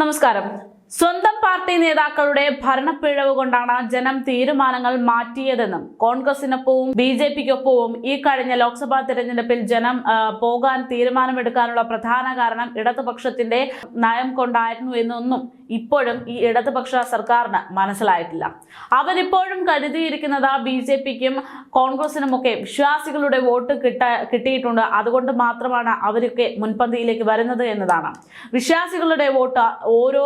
നമസ്കാരം. സ്വന്തം പാർട്ടി നേതാക്കളുടെ ഭരണപ്പിഴവ് കൊണ്ടാണ് ജനം തീരുമാനങ്ങൾ മാറ്റിയതെന്നും കോൺഗ്രസിനൊപ്പവും ബി ജെ പിക്കൊപ്പവും ഈ കഴിഞ്ഞ ലോക്സഭാ തെരഞ്ഞെടുപ്പിൽ ജനം പോകാൻ തീരുമാനമെടുക്കാനുള്ള പ്രധാന കാരണം ഇടതുപക്ഷത്തിന്റെ നയം കൊണ്ടായിരുന്നു എന്നൊന്നും ഇപ്പോഴും ഈ ഇടതുപക്ഷ സർക്കാരിന് മനസ്സിലായിട്ടില്ല. അവരിപ്പോഴും കരുതിയിരിക്കുന്നത് ബി ജെ പിക്കും കോൺഗ്രസിനുമൊക്കെ വിശ്വാസികളുടെ വോട്ട് കിട്ട കിട്ടിയിട്ടുണ്ട്. അതുകൊണ്ട് മാത്രമാണ് അവരൊക്കെ മുൻപന്തിയിലേക്ക് വരുന്നത് എന്നതാണ്. വിശ്വാസികളുടെ വോട്ട് ഓരോ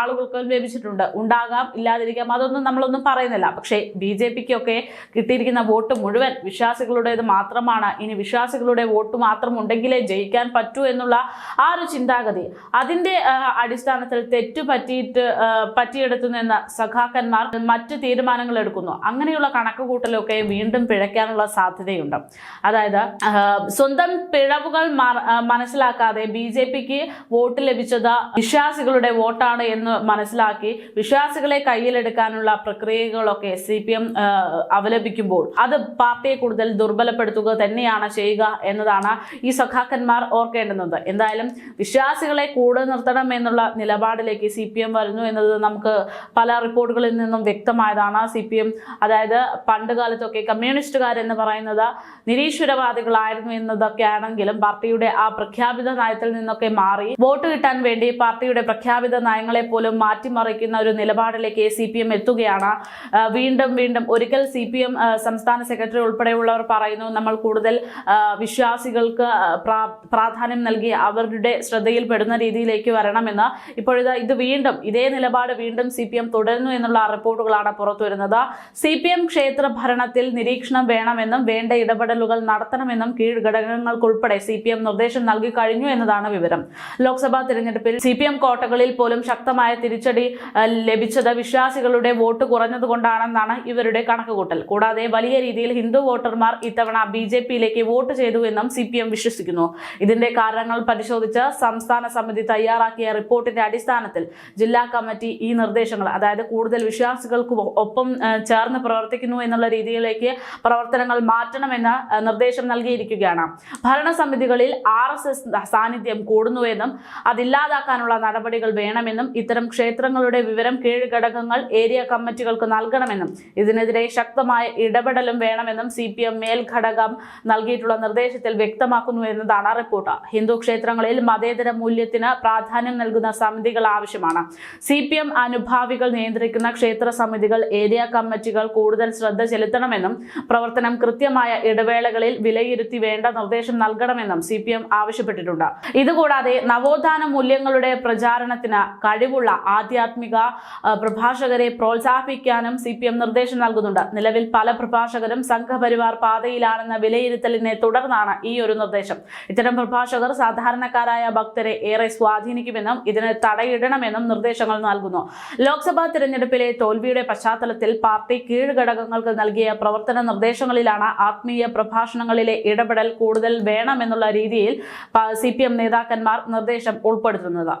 ആളുകൾക്കും ലഭിച്ചിട്ടുണ്ട്. ഉണ്ടാകാം ഇല്ലാതിരിക്കാം അതൊന്നും നമ്മളൊന്നും പറയുന്നില്ല. പക്ഷേ ബി ജെ പിക്കൊക്കെ കിട്ടിയിരിക്കുന്ന വോട്ട് മുഴുവൻ വിശ്വാസികളുടേത് മാത്രമാണ്. ഇനി വിശ്വാസികളുടെ വോട്ട് മാത്രം ഉണ്ടെങ്കിലേ ജയിക്കാൻ പറ്റൂ എന്നുള്ള ആ ഒരു ചിന്താഗതി. അതിന്റെ അടിസ്ഥാനത്തിൽ തെറ്റു പറ്റിയിട്ട് പറ്റിയെടുത്തു നിന്ന് സഖാക്കന്മാർ മറ്റു തീരുമാനങ്ങൾ എടുക്കുന്നു. അങ്ങനെയുള്ള കണക്കുകൂട്ടലൊക്കെ വീണ്ടും പിഴയ്ക്കാനുള്ള സാധ്യതയുണ്ട്. അതായത് സ്വന്തം പിഴവുകൾ മനസ്സിലാക്കാതെ ബി ജെ പിക്ക് വോട്ട് ലഭിച്ചത് വിശ്വാസികളുടെ വോട്ടാണ് എന്ന് മനസ്സിലാക്കി വിശ്വാസികളെ കയ്യിലെടുക്കാനുള്ള പ്രക്രിയകളൊക്കെ സി പി എം അവലംബിക്കുമ്പോൾ അത് പാർട്ടിയെ കൂടുതൽ ദുർബലപ്പെടുത്തുക തന്നെയാണ് ചെയ്യുക എന്നതാണ് ഈ സഖാക്കന്മാർ ഓർക്കേണ്ടുന്നത്. എന്തായാലും വിശ്വാസികളെ കൂടെ നിർത്തണം എന്നുള്ള നിലപാടിലേക്ക് സി പി എം വരുന്നു എന്നത് നമുക്ക് പല റിപ്പോർട്ടുകളിൽ നിന്നും വ്യക്തമായതാണ്. സി പി എം അതായത് പണ്ട് കാലത്തൊക്കെ കമ്മ്യൂണിസ്റ്റുകാർ എന്ന് പറയുന്നത് നിരീശ്വരവാദികളായിരുന്നു എന്നതൊക്കെ ആണെങ്കിലും പാർട്ടിയുടെ ആ പ്രഖ്യാപിത നയത്തിൽ നിന്നൊക്കെ മാറി വോട്ട് കിട്ടാൻ വേണ്ടി പാർട്ടിയുടെ പ്രഖ്യാപിത നയങ്ങളെ പോലും മാറ്റിമറിക്കുന്ന ഒരു നിലപാടിലേക്ക് സി പി എം എത്തുകയാണ്. വീണ്ടും വീണ്ടും ഒരിക്കൽ സി പി എം സംസ്ഥാന സെക്രട്ടറി ഉൾപ്പെടെയുള്ളവർ പറയുന്നു നമ്മൾ കൂടുതൽ വിശ്വാസികൾക്ക് പ്രാധാന്യം നൽകി അവരുടെ ശ്രദ്ധയിൽപ്പെടുന്ന രീതിയിലേക്ക് വരണമെന്ന്. ഇപ്പോഴിത് ഇത് വീണ്ടും ഇതേ നിലപാട് വീണ്ടും സി പി എം തുടരുന്നു എന്നുള്ള റിപ്പോർട്ടുകളാണ് പുറത്തു വരുന്നത്. സി പി എം ക്ഷേത്ര ഭരണത്തിൽ നിരീക്ഷണം വേണമെന്നും വേണ്ട ഇടപെടലുകൾ നടത്തണമെന്നും കീഴ്ഘടകങ്ങൾക്കുൾപ്പെടെ സി പി എം നിർദ്ദേശം നൽകി കഴിഞ്ഞു എന്നതാണ് വിവരം. ലോക്സഭാ തിരഞ്ഞെടുപ്പിൽ സി പി എം കോട്ടകളിൽ പോലും ശക്തമായ തിരിച്ചടി ലഭിച്ചത് വിശ്വാസികളുടെ വോട്ട് കുറഞ്ഞതുകൊണ്ടാണെന്നാണ് ഇവരുടെ കണക്കുകൂട്ടൽ. കൂടാതെ വലിയ രീതിയിൽ ഹിന്ദു വോട്ടർമാർ ഇത്തവണ ബി ജെ പിയിലേക്ക് വോട്ട് ചെയ്തു എന്നും സി പി എം വിശ്വസിക്കുന്നു. ഇതിന്റെ കാരണങ്ങൾ പരിശോധിച്ച് സംസ്ഥാന സമിതി തയ്യാറാക്കിയ റിപ്പോർട്ടിന്റെ അടിസ്ഥാനത്തിൽ ജില്ലാ കമ്മിറ്റി ഈ നിർദ്ദേശങ്ങൾ അതായത് കൂടുതൽ വിശ്വാസികൾക്ക് ഒപ്പം ചേർന്ന് പ്രവർത്തിക്കുന്നു എന്നുള്ള രീതിയിലേക്ക് പ്രവർത്തനങ്ങൾ മാറ്റണമെന്ന് നിർദ്ദേശം നൽകിയിരിക്കുകയാണ്. ഭരണസമിതികളിൽ ആർ എസ് എസ് സാന്നിധ്യം കൂടുന്നുവെന്നും അതില്ലാതാക്കാനുള്ള നടപടികൾ വേണമെന്നും ഇത്തരം ക്ഷേത്രങ്ങളുടെ വിവരം കീഴ് ഘടകങ്ങൾ ഏരിയ കമ്മിറ്റികൾക്ക് നൽകണമെന്നും ഇതിനെതിരെ ശക്തമായ ഇടപെടലും വേണമെന്നും സി പി എം മേൽഘടകം നൽകിയിട്ടുള്ള നിർദ്ദേശത്തിൽ വ്യക്തമാക്കുന്നു എന്നതാണ് റിപ്പോർട്ട്. ഹിന്ദു ക്ഷേത്രങ്ങളിൽ മതേതര മൂല്യത്തിന് പ്രാധാന്യം നൽകുന്ന സമിതികൾ ആവശ്യമാണ്. സി പി എം അനുഭാവികൾ നിയന്ത്രിക്കുന്ന ക്ഷേത്ര സമിതികൾ ഏരിയ കമ്മിറ്റികൾ കൂടുതൽ ശ്രദ്ധ ചെലുത്തണമെന്നും പ്രവർത്തനം കൃത്യമായ ഇടവേളകളിൽ വിലയിരുത്തി വേണ്ട നിർദ്ദേശം നൽകണമെന്നും സി പി എം ആവശ്യപ്പെട്ടിട്ടുണ്ട്. ഇതുകൂടാതെ നവോത്ഥാന മൂല്യങ്ങളുടെ പ്രചാരണത്തിന് കഴിവുള്ള ആധ്യാത്മിക പ്രഭാഷകരെ പ്രോത്സാഹിപ്പിക്കാനും സി പി എം നിർദ്ദേശം നൽകുന്നുണ്ട്. നിലവിൽ പല പ്രഭാഷകരും സംഘപരിവാർ പാതയിലാണെന്ന വിലയിരുത്തലിനെ തുടർന്നാണ് ഈ ഒരു നിർദ്ദേശം. ഇത്തരം പ്രഭാഷകർ സാധാരണക്കാരായ ഭക്തരെ ഏറെ സ്വാധീനിക്കുമെന്നും ഇതിന് തടയിടണമെന്നും നിർദ്ദേശങ്ങൾ നൽകുന്നു. ലോക്സഭാ തെരഞ്ഞെടുപ്പിലെ തോൽവിയുടെ പശ്ചാത്തലത്തിൽ പാർട്ടി കീഴ്ഘടകങ്ങൾക്ക് നൽകിയ പ്രവർത്തന നിർദ്ദേശങ്ങളിലാണ് ആത്മീയ പ്രഭാഷണങ്ങളിലെ ഇടപെടൽ കൂടുതൽ വേണമെന്നുള്ള രീതിയിൽ സി നേതാക്കന്മാർ നിർദ്ദേശം ഉൾപ്പെടുത്തുന്നത്.